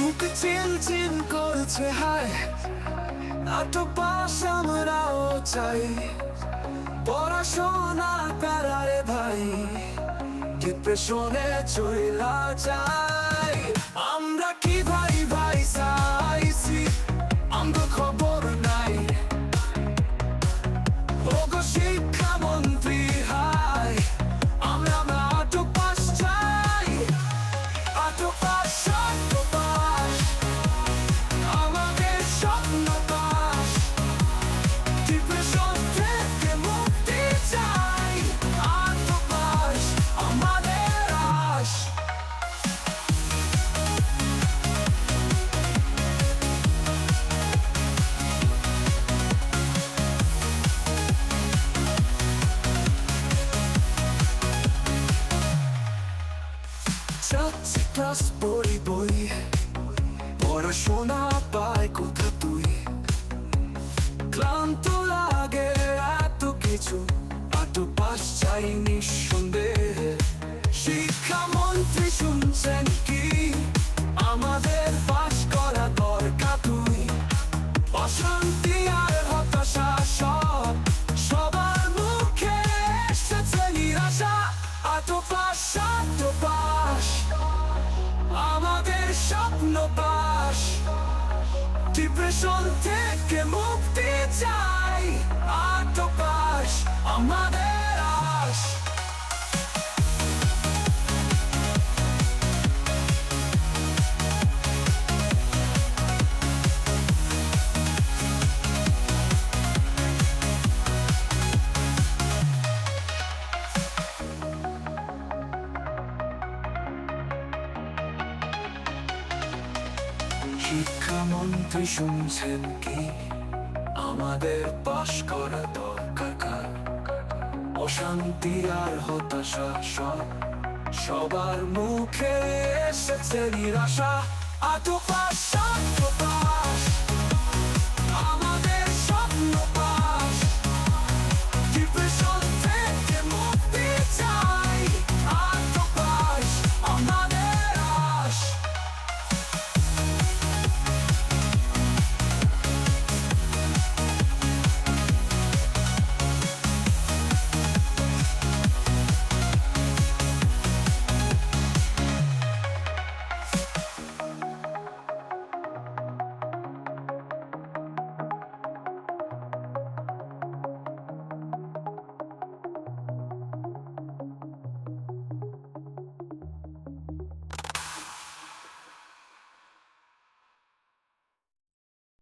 বুকে চিল চিল করছে, হায়। আটো পাশ আমরাও চাই। পড়াশোনা প্যারারে ভাই ডিপ্রেশনে চইলা চাই আমরা কি ভাই ভাই চাইছি চাচ্ছি ক্লাস পড়ি বই পড়াশোনা পাই কোথা তুই ক্লান্ত লাগে এত কিছু এত পাশ চাই নিঃসন্দেহে ডিপ্রেশন থেকে মুক্তি চাই এত পাশ আমাদের আশ শিক্ষামন্ত্রী শুনছেন কি আমাদের পাশ করা দরকার কার? অশান্তি আর হতাশা সব সবার মুখে এসেছে নিরাশা আতো পাশ